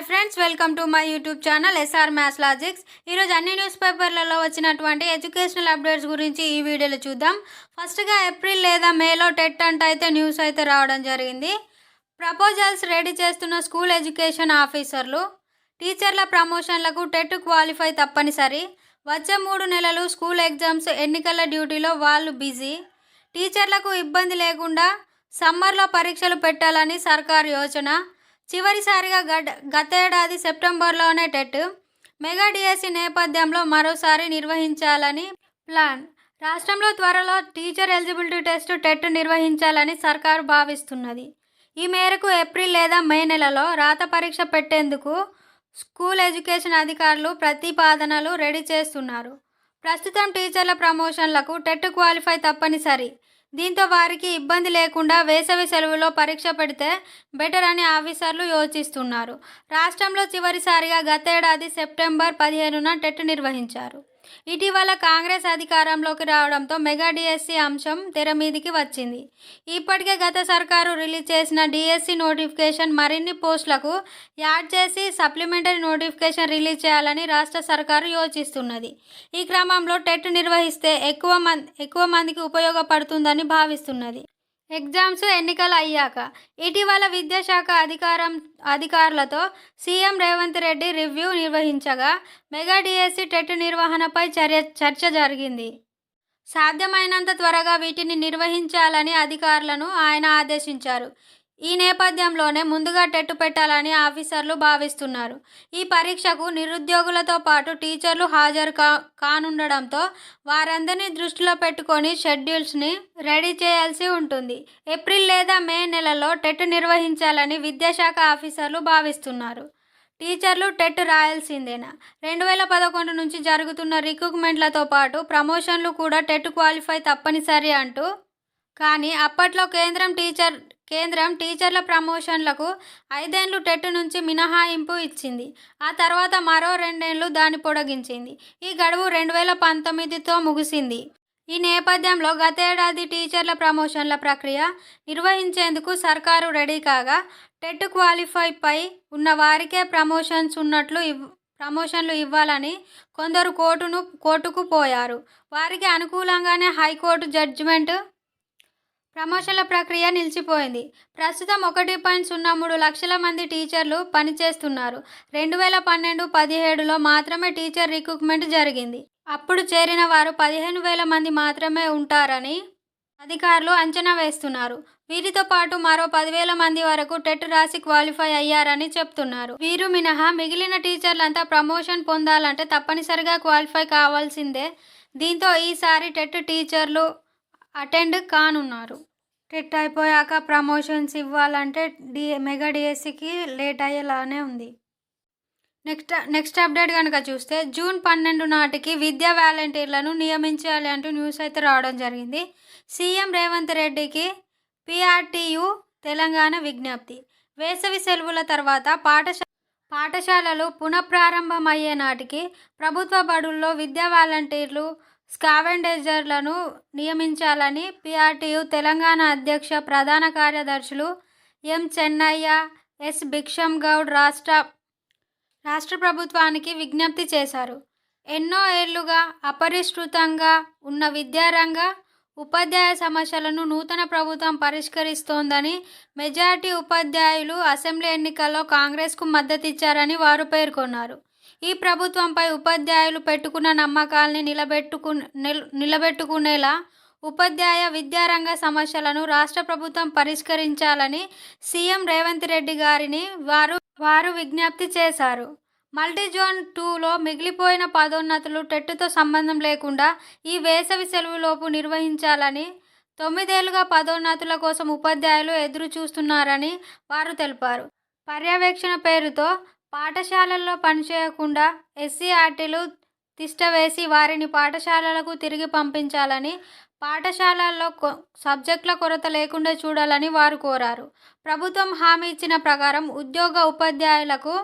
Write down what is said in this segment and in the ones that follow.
Hi friends welcome to my YouTube channel SR maths logics ఈరోజు అన్ని news పేపర్లలో వచ్చినటువంటి ఎడ్యుకేషనల్ అప్డేట్స్ గురించి ఈ వీడియోలో చూద్దాం. ఫస్ట్గా ఏప్రిల్ లేదా మేలో టెట్ అంట అయితే న్యూస్ అయితే రావడం జరిగింది. ప్రపోజల్స్ రెడీ చేస్తున్న స్కూల్ ఎడ్యుకేషన్ ఆఫీసర్లు టీచర్ల ప్రమోషన్లకు టెట్ క్వాలిఫై తప్పనిసరి. వచ్చే మూడు నెలలు స్కూల్ ఎగ్జామ్స్ ఎన్నికల డ్యూటీలో వాళ్ళు బిజీ. టీచర్లకు ఇబ్బంది లేకుండా సమ్మర్లో పరీక్షలు పెట్టాలని సర్కారు యోచన. చివరిసారిగా గడ్ గతేడాది సెప్టెంబర్లోనే టెట్ మెగా డిఎస్సి నేపథ్యంలో మరోసారి నిర్వహించాలని ప్లాన్. రాష్ట్రంలో త్వరలో టీచర్ ఎలిజిబిలిటీ టెస్ట్ టెట్ నిర్వహించాలని సర్కారు భావిస్తున్నది. ఈ మేరకు ఏప్రిల్ లేదా మే నెలలో రాత పరీక్ష పెట్టేందుకు స్కూల్ ఎడ్యుకేషన్ అధికారులు ప్రతిపాదనలు రెడీ చేస్తున్నారు. ప్రస్తుతం టీచర్ల ప్రమోషన్లకు టెట్ క్వాలిఫై తప్పనిసరి. దీంతో వారికి ఇబ్బంది లేకుండా వేసవి సెలవులో పరీక్ష పెడితే బెటర్ అని ఆఫీసర్లు యోచిస్తున్నారు. రాష్ట్రంలో చివరిసారిగా గతేడాది సెప్టెంబర్ పదిహేనున టెట్ నిర్వహించారు. ఇటీవల కాంగ్రెస్ అధికారంలోకి రావడంతో మెగా డిఎస్సి అంశం తెర మీదికి వచ్చింది. ఇప్పటికే గత సర్కారు రిలీజ్ చేసిన డిఎస్సి నోటిఫికేషన్ మరిన్ని పోస్టులకు యాడ్ చేసి సప్లిమెంటరీ నోటిఫికేషన్ రిలీజ్ చేయాలని రాష్ట్ర సర్కారు యోచిస్తున్నది. ఈ క్రమంలో టెట్ నిర్వహిస్తే ఎక్కువ మంది ఎక్కువ మందికి ఉపయోగపడుతుందని భావిస్తున్నది. ఎగ్జామ్స్ ఎన్నికలు అయ్యాక ఇటీవల విద్యాశాఖ అధికారం అధికారులతో సీఎం రేవంత్ రెడ్డి రివ్యూ నిర్వహించగా మెగా డిఎస్సి టెట్ నిర్వహణపై చర్య చర్చ జరిగింది. సాధ్యమైనంత త్వరగా వీటిని నిర్వహించాలని అధికారులను ఆయన ఆదేశించారు. ఈ నేపథ్యంలోనే ముందుగా టెట్టు పెట్టాలని ఆఫీసర్లు భావిస్తున్నారు. ఈ పరీక్షకు నిరుద్యోగులతో పాటు టీచర్లు హాజరు కా కానుండడంతో వారందరినీ దృష్టిలో పెట్టుకొని షెడ్యూల్స్ని రెడీ చేయాల్సి ఉంటుంది. ఏప్రిల్ లేదా మే నెలలో టెట్ నిర్వహించాలని విద్యాశాఖ ఆఫీసర్లు భావిస్తున్నారు. టీచర్లు టెట్ రాయాల్సిందేనా? రెండు వేల పదకొండు నుంచి జరుగుతున్న రిక్రూట్మెంట్లతో పాటు ప్రమోషన్లు కూడా టెట్ క్వాలిఫై తప్పనిసరి అంటూ కానీ అప్పట్లో కేంద్రం టీచర్ కేంద్రం టీచర్ల ప్రమోషన్లకు ఐదేండ్లు టెట్ నుంచి మినహాయింపు ఇచ్చింది. ఆ తర్వాత మరో రెండేండ్లు దాన్ని పొడిగించింది. ఈ గడువు రెండు వేల పంతొమ్మిదితో ముగిసింది. ఈ నేపథ్యంలో గతేడాది టీచర్ల ప్రమోషన్ల ప్రక్రియ నిర్వహించేందుకు సర్కారు రెడీ కాగా టెట్ క్వాలిఫైపై ఉన్న వారికే ప్రమోషన్స్ ఉన్నట్లు ఇవ్ ప్రమోషన్లు ఇవ్వాలని కొందరు కోర్టును కోర్టుకు పోయారు. వారికి అనుకూలంగానే హైకోర్టు జడ్జిమెంట్ ప్రమోషన్ల ప్రక్రియ నిలిచిపోయింది. ప్రస్తుతం ఒకటి పాయింట్ సున్నా మూడు లక్షల మంది టీచర్లు పనిచేస్తున్నారు. రెండు వేల పన్నెండు పదిహేడులో మాత్రమే టీచర్ రిక్రూట్మెంట్ జరిగింది. అప్పుడు చేరిన వారు పదిహేను వేల మంది మాత్రమే ఉంటారని అధికారులు అంచనా వేస్తున్నారు. వీరితో పాటు మరో పదివేల మంది వరకు టెట్ రాసి క్వాలిఫై అయ్యారని చెప్తున్నారు. వీరు మినహా మిగిలిన టీచర్లంతా ప్రమోషన్ పొందాలంటే తప్పనిసరిగా క్వాలిఫై కావాల్సిందే. దీంతో ఈసారి టెట్ టీచర్లు అటెండ్ కానున్నారు. టెట్ అయిపోయాక ప్రమోషన్స్ ఇవ్వాలంటే డి మెగా డిఎస్సికి లేట్ అయ్యేలానే ఉంది. నెక్స్ట్ నెక్స్ట్ అప్డేట్ కనుక చూస్తే జూన్ పన్నెండు నాటికి విద్యా వాలంటీర్లను నియమించాలి అంటూ న్యూస్ అయితే రావడం జరిగింది. సీఎం రేవంత్ రెడ్డికి పిఆర్టీయు తెలంగాణ విజ్ఞప్తి. వేసవి సెలవుల తర్వాత పాఠశాల పాఠశాలలు పునఃప్రారంభమయ్యే నాటికి ప్రభుత్వ బడుల్లో విద్యా వాలంటీర్లు స్కావెండేజర్లను నియమించాలని పిఆర్టీయు తెలంగాణ అధ్యక్ష ప్రధాన కార్యదర్శులు ఎం చెన్నయ్య ఎస్ భిక్షం గౌడ్ రాష్ట్ర రాష్ట్ర ప్రభుత్వానికి విజ్ఞప్తి చేశారు. ఎన్నో ఏళ్ళుగా అపరిష్కృతంగా ఉన్న విద్యారంగ ఉపాధ్యాయ సమస్యలను నూతన ప్రభుత్వం పరిష్కరిస్తోందని మెజార్టీ ఉపాధ్యాయులు అసెంబ్లీ ఎన్నికల్లో కాంగ్రెస్కు మద్దతిచ్చారని వారు పేర్కొన్నారు. ఈ ప్రభుత్వంపై ఉపాధ్యాయులు పెట్టుకున్న నమ్మకాల్ని నిలబెట్టుకు నిలబెట్టుకునేలా ఉపాధ్యాయ విద్యారంగ సమస్యలను రాష్ట్ర ప్రభుత్వం పరిష్కరించాలని సీఎం రేవంత్ రెడ్డి గారిని వారు వారు విజ్ఞప్తి చేశారు. మల్టీజోన్ టూలో మిగిలిపోయిన పదోన్నతులు టెట్టుతో సంబంధం లేకుండా ఈ వేసవి సెలవులోపు నిర్వహించాలని తొమ్మిదేళ్ళుగా పదోన్నతుల కోసం ఉపాధ్యాయులు ఎదురు చూస్తున్నారని వారు తెలిపారు. పర్యవేక్షణ పేరుతో పాఠశాలల్లో పనిచేయకుండా ఎస్సీఆర్టీలు తిష్టవేసి వారిని పాఠశాలలకు తిరిగి పంపించాలని పాఠశాలల్లో కొ సబ్జెక్టుల కొరత లేకుండా చూడాలని వారు కోరారు. ప్రభుత్వం హామీ ఇచ్చిన ప్రకారం ఉద్యోగ ఉపాధ్యాయులకు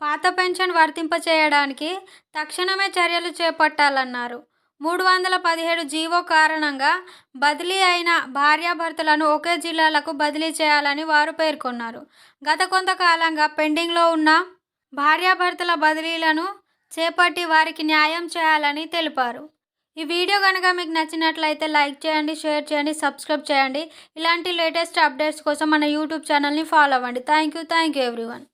పాత పెన్షన్ వర్తింపచేయడానికి తక్షణమే చర్యలు చేపట్టాలన్నారు. మూడు వందల పదిహేడు జీవో కారణంగా బదిలీ అయిన భార్యాభర్తలను ఒకే జిల్లాలకు బదిలీ చేయాలని వారు పేర్కొన్నారు. గత కొంతకాలంగా పెండింగ్లో ఉన్న భార్యాభర్తల బదిలీలను చేపట్టి వారికి న్యాయం చేయాలని తెలిపారు. ఈ వీడియో కనుక మీకు నచ్చినట్లయితే లైక్ చేయండి షేర్ చేయండి సబ్స్క్రైబ్ చేయండి. ఇలాంటి లేటెస్ట్ అప్డేట్స్ కోసం మన యూట్యూబ్ ఛానల్ని ఫాలో అవ్వండి. Thank you thank you everyone.